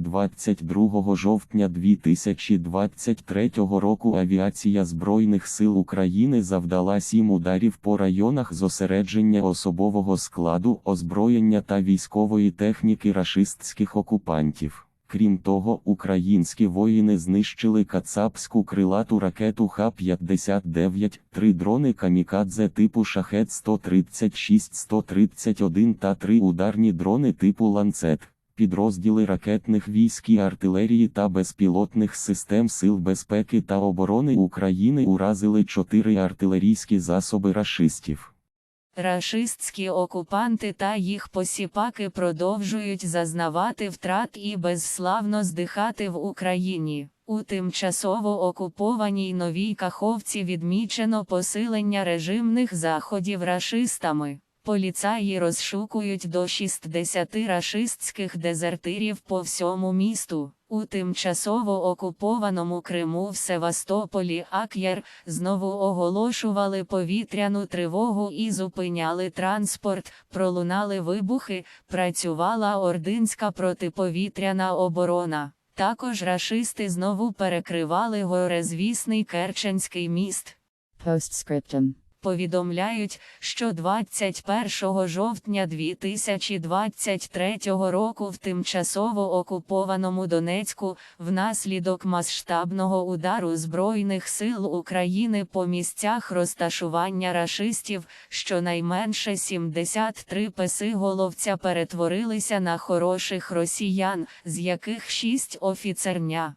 22 жовтня 2023 року авіація Збройних сил України завдала сім ударів по районах зосередження особового складу, озброєння та військової техніки рашистських окупантів. Крім того, українські воїни знищили кацапську крилату ракету Х-59, три дрони камікадзе типу Шахет-136-131 та три ударні дрони типу Ланцет. Підрозділи ракетних військ і артилерії та безпілотних систем Сил безпеки та оборони України уразили чотири артилерійські засоби рашистів. Рашистські окупанти та їх посіпаки продовжують зазнавати втрат і безславно здихати в Україні. У тимчасово окупованій новій Каховці відмічено посилення режимних заходів рашистами. Поліцаї розшукують до 60 рашистських дезертирів по всьому місту. У тимчасово окупованому Криму в Севастополі Ак'єр знову оголошували повітряну тривогу і зупиняли транспорт, пролунали вибухи, працювала ординська протиповітряна оборона. Також рашисти знову перекривали горизвісний Керченський міст. Postscriptum. Повідомляють, що 21 жовтня 2023 року в тимчасово окупованому Донецьку внаслідок масштабного удару Збройних сил України по місцях розташування рашистів, щонайменше 73 песиголовця перетворилися на хороших росіян, з яких 6 офіцерня.